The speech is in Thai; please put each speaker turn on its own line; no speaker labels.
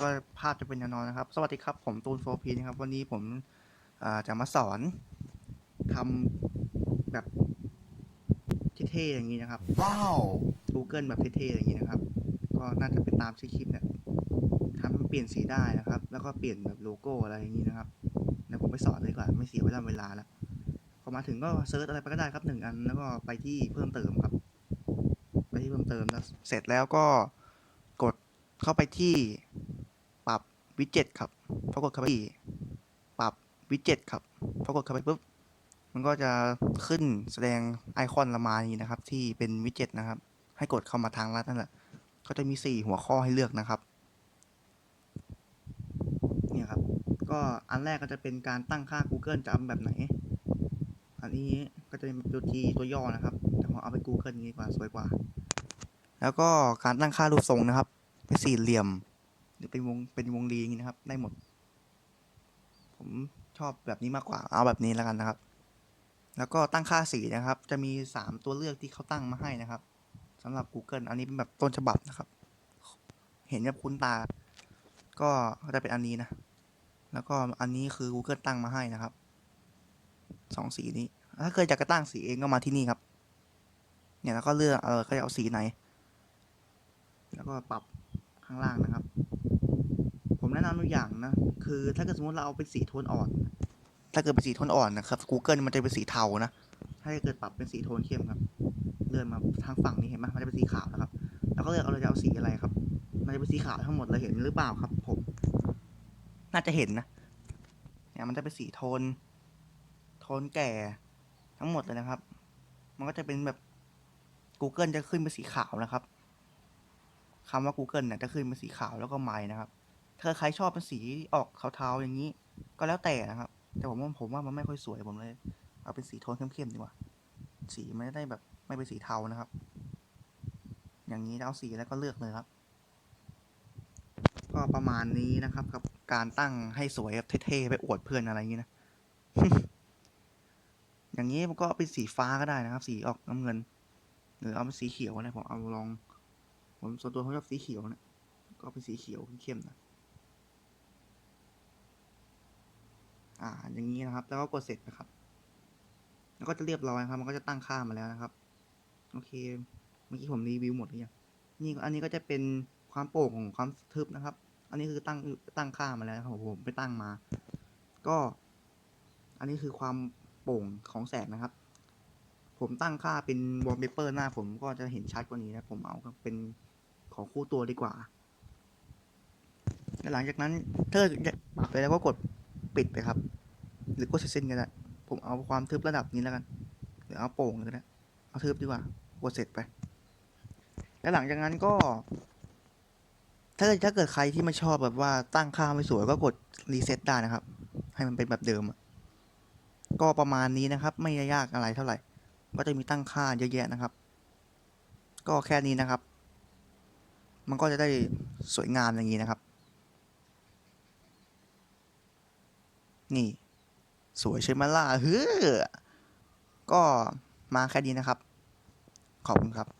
ก็ภาพจะเป็นแนวนอนนะครับ สวัสดีครับ ผมตูนโฟพีนะครับ วันนี้ผมอ่าจะมาสอนทำแบบเท่ๆอย่างนี้นะครับ
Wow!
Google แบบเท่ๆอย่างนี้นะครับ ก็น่าจะเป็นตามชื่อคลิปเนี่ยทำให้มันเปลี่ยนสีได้นะครับ แล้วก็เปลี่ยนแบบโลโก้อะไรอย่างนี้นะครับเดี๋ยวผมไปสอนเลยดีกว่าไม่เสียเวลาเวลาแล้วพอมาถึงก็เซิร์ชอะไรไปก็ได้ครับหนึ่งอันแล้วก็ไปที่เพิ่มเติมครับ ไปที่เพิ่มเติมแล้วเสร็จแล้วก็กดเข้าไปที่ปรับ วิดเจ็ตครับพอกดเข้าไปปรับวิดเจ็ตครับพอกดเข้าไปปุ๊บมันก็จะขึ้นแสดงไอคอนละมานี้นะครับ ที่เป็นวิดเจ็ตนะครับ ให้กดเข้ามาทางลัดนั่นแหละก็จะมีสี่หัวข้อให้เลือกนะครับเนี่ยครับ ก็อันแรกก็จะเป็นการตั้งค่า Google จะเอาแบบไหน อันนี้ก็จะเป็นตัวทีตัวย่อนะครับแต่ผมเอาไป Google นี้ดีกว่าสวยกว่า แล้วก็การตั้งค่ารูปทรงนะครับเป็นสี่เหลี่ยม หรือเป็นวงเป็นวงรีอย่างนี้นะครับ ได้หมด ผมชอบแบบนี้มากกว่า เอาแบบนี้แล้วกันนะครับ แล้วก็ตั้งค่าสีนะครับ จะมีสามตัวเลือกที่เขาตั้งมาให้นะครับสำหรับ Google อันนี้เป็นแบบต้นฉบับนะครับ เห็นแบบคุ้นตา ก็จะเป็นอันนี้นะ แล้วก็อันนี้คือ Google ตั้งมาให้นะครับสองสีนี้ ถ้าเกิดอยากจะตั้งสีเองก็มาที่นี่ครับ เนี่ยแล้วก็เลือกเออเขาจะเอาสีไหน แล้วก็ปรับข้างล่างนะครับ ผมแนะนำตัวอย่างนะ คือถ้าเกิดสมมติเราเอาเป็นสีโทนอ่อน ถ้าเกิดเป็นสีโทนอ่อนนะครับ Google มันจะเป็นสีเทานะถ้าเกิดปรับเป็นสีโทนเข้มครับ เลื่อนมาทางฝั่งนี้เห็นไหมมันจะเป็นสีขาวนะครับ แล้วก็เลือกเอาเราจะเอาสีอะไรครับ มันจะเป็นสีขาวทั้งหมดเลยเห็นหรือเปล่าครับ ผม น่าจะเห็นนะ เนี่ยมันจะเป็นสีโทน โทนแก่ทั้งหมดเลยนะครับ มันก็จะเป็นแบบ Google จะขึ้นเป็นสีขาวนะครับคำว่า Google เนี่ยจะขึ้นเป็นสีขาวแล้วก็ไม้นะครับ ถ้าใครชอบเป็นสีออกเทาๆอย่างนี้ ก็แล้วแต่นะครับ แต่ผมว่าผมว่ามันไม่ค่อยสวยผมเลย เอาเป็นสีโทนเข้มๆดีกว่า สีมันจะได้แบบไม่เป็นสีเทานะครับ อย่างนี้เอาสีแล้วก็เลือกเลยครับ ก็ประมาณนี้นะครับ กับการตั้งให้สวยแบบเท่ๆไปอวดเพื่อนอะไรอย่างนี้นะ อย่างนี้มันก็เป็นสีฟ้าก็ได้นะครับ สีออกน้ำเงิน หรือเอาเป็นสีเขียวนะผมเอาลอง ผมส่วนตัวผมชอบสีเขียวนะก็เป็นสีเขียวเข้มๆนะ อ่า อย่างนี้นะครับ แล้วก็กดเสร็จนะครับ แล้วก็จะเรียบร้อยครับ มันก็จะตั้งค่ามาแล้วนะครับ โอเค เมื่อกี้ผมรีวิวหมดหรือยังนี่อันนี้ก็จะเป็นความโปร่งของความทึบนะครับ อันนี้คือตั้งตั้งค่ามาแล้วครับผมไปตั้งมา ก็ อันนี้คือความโปร่งของแสงนะครับ ผมตั้งค่าเป็นวอลเปเปอร์หน้าผมก็จะเห็นชัดกว่านี้นะ ผมเอาเป็นของคู่ตัวดีกว่าหลังจากนั้นถ้าปรับไปแล้วก็กด ปิดไปครับ หรือกดเส้นก็ได้ผมเอาความทึบระดับนี้แล้วกัน หรือเอาโป่งเลยก็ได้เอาทึบดีกว่ากดเสร็จไป แล้วหลังจากนั้นก็ ถ้าถ้าเกิดใครที่ไม่ชอบแบบว่าตั้งค่าไม่สวยก็กดรีเซ็ตได้นะครับ ให้มันเป็นแบบเดิม ก็ประมาณนี้นะครับ ไม่ยากอะไรเท่าไหร่ ก็จะมีตั้งค่าเยอะแยะนะครับ ก็แค่นี้นะครับ มันก็จะได้สวยงามอย่างนี้นะครับ นี่ สวยใช่ไหมล่ะเฮ้อก็มาแค่นี้นะครับ ขอบคุณครับ